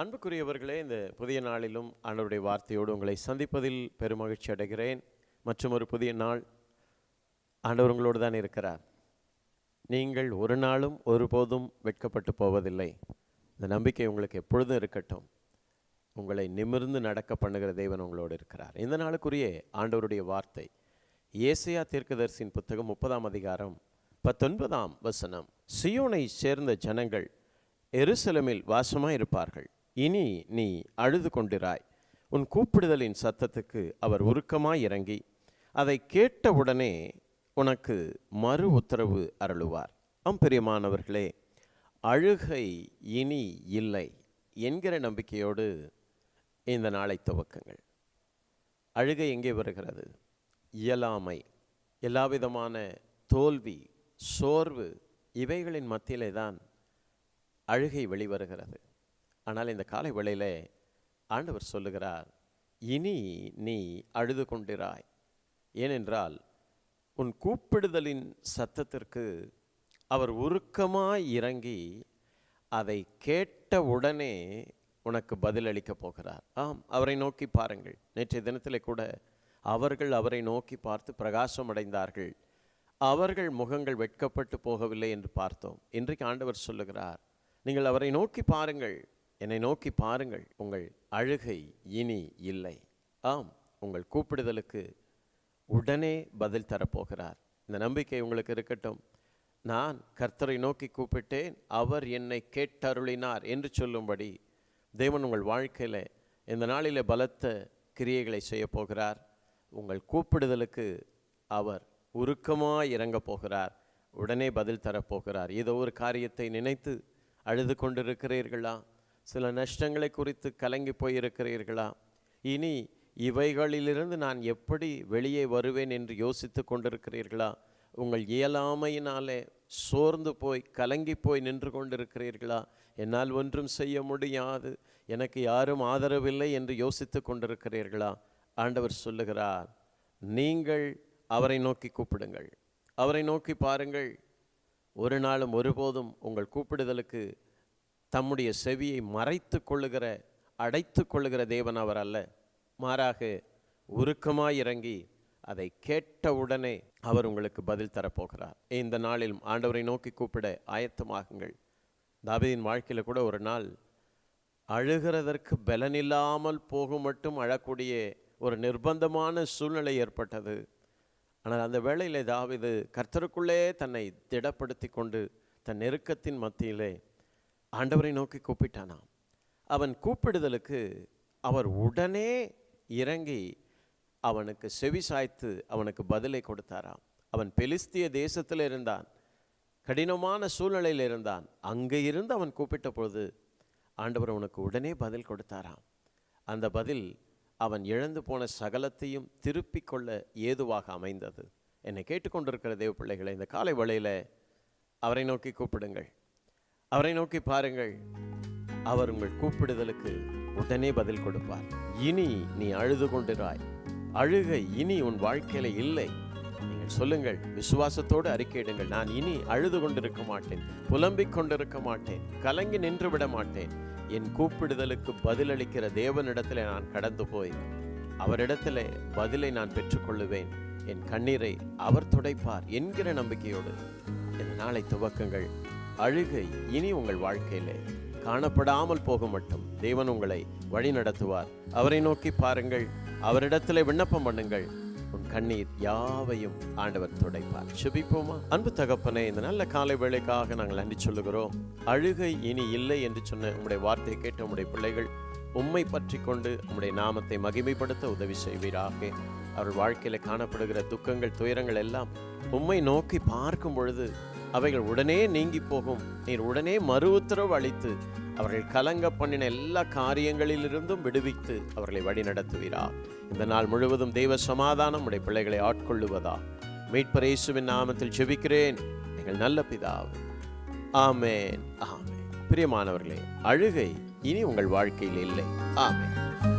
அன்புக்குரியவர்களே இந்த புதிய நாளிலும் ஆண்டவருடைய வார்த்தையோடு உங்களை சந்திப்பதில் பெருமகிழ்ச்சி அடைகிறேன். மற்றும் ஒரு புதிய நாள் ஆண்டவர் உங்களோடு தான் இருக்கிறார். நீங்கள் ஒரு நாளும் ஒருபோதும் வெட்கப்பட்டு போவதில்லை. இந்த நம்பிக்கை உங்களுக்கு எப்பொழுதும் இருக்கட்டும். உங்களை நிமிர்ந்து நடக்க பண்ணுகிற தேவன் உங்களோடு இருக்கிறார். இந்த நாளுக்குரிய ஆண்டவருடைய வார்த்தை ஏசையா தீர்க்கதரிசியின் புத்தகம் முப்பதாம் அதிகாரம் பத்தொன்பதாம் வசனம். சியோனை சேர்ந்த ஜனங்கள் எருசலமில் வாசமாக இருப்பார்கள் இனி நீ அழுது கொண்டிராய். உன் கூப்பிடுதலின் சத்தத்துக்கு அவர் உருக்கமாய் இறங்கி அதை கேட்டவுடனே உனக்கு மறு உத்தரவு அருளுவார். அம்பெரியமானவர்களே அழுகை இனி இல்லை என்கிற நம்பிக்கையோடு இந்த நாளை துவக்குங்கள். அழுகை எங்கே வருகிறது? இயலாமை எல்லாவிதமான தோல்வி சோர்வு இவைகளின் மத்தியிலே தான் அழுகை வெளிவருகிறது. ஆனால் இந்த காலை வேளையில் ஆண்டவர் சொல்லுகிறார் இனி நீ அழுது கொண்டிராய். ஏனென்றால் உன் கூப்பிடுதலின் சத்தத்திற்கு அவர் உருக்கமாய் இறங்கி அதை கேட்ட உடனே உனக்கு பதிலளிக்கப் போகிறார். ஆம் அவரை நோக்கி பாருங்கள். நேற்றைய தினத்திலே கூட அவர்கள் அவரை நோக்கி பார்த்து பிரகாசம் அடைந்தார்கள் அவர்கள் முகங்கள் வெட்கப்பட்டு போகவில்லை என்று பார்த்தோம். இன்றைக்கு ஆண்டவர் சொல்லுகிறார் நீங்கள் அவரை நோக்கி பாருங்கள். என்னை நோக்கி பாருங்கள் உங்கள் அழுகை இனி இல்லை. ஆம் உங்கள் கூப்பிடுதலுக்கு உடனே பதில் தரப்போகிறார். இந்த நம்பிக்கை உங்களுக்கு இருக்கட்டும். நான் கர்த்தரை நோக்கி கூப்பிட்டேன் அவர் என்னை கேட்டருளினார் என்று சொல்லும்படி தேவன் உங்கள் வாழ்க்கையில் இந்த நாளில் பலத்த கிரியைகளை செய்ய போகிறார். உங்கள் கூப்பிடுதலுக்கு அவர் உருக்கமாக இறங்கப் போகிறார். உடனே பதில் தரப்போகிறார் ஏதோ ஒரு காரியத்தை நினைத்து அழுது கொண்டிருக்கிறீர்களா? சில நஷ்டங்களை குறித்து கலங்கி போயிருக்கிறீர்களா? இனி இவைகளிலிருந்து நான் எப்படி வெளியே வருவேன் என்று யோசித்து கொண்டிருக்கிறீர்களா? உங்கள் இயலாமையினாலே சோர்ந்து போய் கலங்கி போய் நின்று கொண்டிருக்கிறீர்களா? என்னால் ஒன்றும் செய்ய முடியாது. எனக்கு யாரும் ஆதரவில்லை என்று யோசித்து கொண்டிருக்கிறீர்களா? ஆண்டவர் சொல்லுகிறார் நீங்கள் அவரை நோக்கி கூப்பிடுங்கள். அவரை நோக்கி பாருங்கள். ஒரு நாளும் ஒருபோதும் உங்கள் கூப்பிடுதலுக்கு தம்முடைய செவியை மறைத்து கொள்ளுகிற அடைத்து கொள்ளுகிற தேவன் அவர் அல்ல. மாறாக உருக்கமாய் இறங்கி அதை கேட்டவுடனே அவர் உங்களுக்கு பதில் தரப்போகிறார் இந்த நாளில் ஆண்டவரை நோக்கி கூப்பிட ஆயத்தமாகுங்கள். தாவீதின் வாழ்க்கையில் கூட ஒரு நாள் அழுகிறதற்கு பலனில்லாமல் போகும் மட்டும் அழக்கூடிய ஒரு நிர்பந்தமான சூழ்நிலை ஏற்பட்டது. ஆனால் அந்த வேளையிலே தாவிது கர்த்தருக்குள்ளே தன்னை திடப்படுத்தி கொண்டு தன் நெருக்கத்தின் மத்தியிலே ஆண்டவரை நோக்கி கூப்பிட்டானாம். அவன் கூப்பிடுதலுக்கு அவர் உடனே இறங்கி அவனுக்கு செவி சாய்த்து அவனுக்கு பதிலை கொடுத்தாராம். அவன் பெலிஸ்திய தேசத்தில் இருந்தான். கடினமான சூழ்நிலையில் இருந்தான். அங்கே இருந்து அவன் கூப்பிட்ட பொழுது ஆண்டவர் அவனுக்கு உடனே பதில் கொடுத்தாராம். அந்த பதில் அவன் இழந்து போன சகலத்தையும் திருப்பிக் கொள்ள ஏதுவாக அமைந்தது. என்னை கேட்டுக்கொண்டிருக்கிற தேவ பிள்ளைகளை இந்த காலை வழியில் அவரை நோக்கி கூப்பிடுங்கள். அவரை நோக்கி பாருங்கள். அவர் உங்கள் கூப்பிடுதலுக்கு உடனே பதில் கொடுப்பார். இனி நீ அழுது கொண்டிராய். அழுகை இனி உன் வாழ்க்கையில இல்லை. நீங்கள் சொல்லுங்கள் விசுவாசத்தோடு அறிக்கையிடுங்கள் நான் இனி அழுது கொண்டிருக்க மாட்டேன். புலம்பிக் கொண்டிருக்க மாட்டேன். கலங்கி நின்று விட மாட்டேன். என் கூப்பிடுதலுக்கு பதிலளிக்கிற தேவனிடத்தில் நான் கடந்து போய் அவரிடத்தில் பதிலை நான் பெற்றுக்கொள்ளுவேன் என் கண்ணீரை அவர் துடைப்பார் என்கிற நம்பிக்கையோடு இந்த நாளை துவக்கங்கள். அழுகை இனி உங்கள் வாழ்க்கையிலே. காணப்படாமல் போக மட்டும் தேவன் உங்களை வழி நடத்துவார். அவரை நோக்கி பாருங்கள். அவரிடத்திலே விண்ணப்பம் பண்ணுங்கள். உன் கண்ணீர் யாவையும் ஆண்டவர் துடைப்பார். சுபிப்போமா? அன்பு தகப்பனே இந்த நல்ல காலை வேலைக்காக நாங்கள் நன்றி சொல்லுகிறோம். அழுகை இனி இல்லை என்று சொன்ன உங்களுடைய வார்த்தையை கேட்ட உங்களுடைய பிள்ளைகள் உம்மை பற்றி கொண்டு உங்களுடைய நாமத்தை மகிமைப்படுத்த உதவி செய்வீராக. அவர்கள் வாழ்க்கையில் காணப்படுகிற துக்கங்கள் துயரங்கள் எல்லாம் உம்மை நோக்கி பார்க்கும் பொழுது அவைகள் உடனே நீங்கி போகும். நீர் உடனே மறு உத்தரவு அளித்து அவர்கள் கலங்க பண்ணின எல்லா காரியங்களிலிருந்தும் விடுவித்து அவர்களை வழி நடத்துவீரா இந்த நாள் முழுவதும் தெய்வ சமாதானம் உடைய பிள்ளைகளை ஆட்கொள்ளுவதா. மீட்பர் இயேசுவின் நாமத்தில் ஜெபிக்கிறேன். நீங்கள் நல்ல பிதாவு. ஆமேன் ஆமேன். பிரியமானவர்களே அழுகை இனி உங்கள் வாழ்க்கையில் இல்லை. ஆமேன்.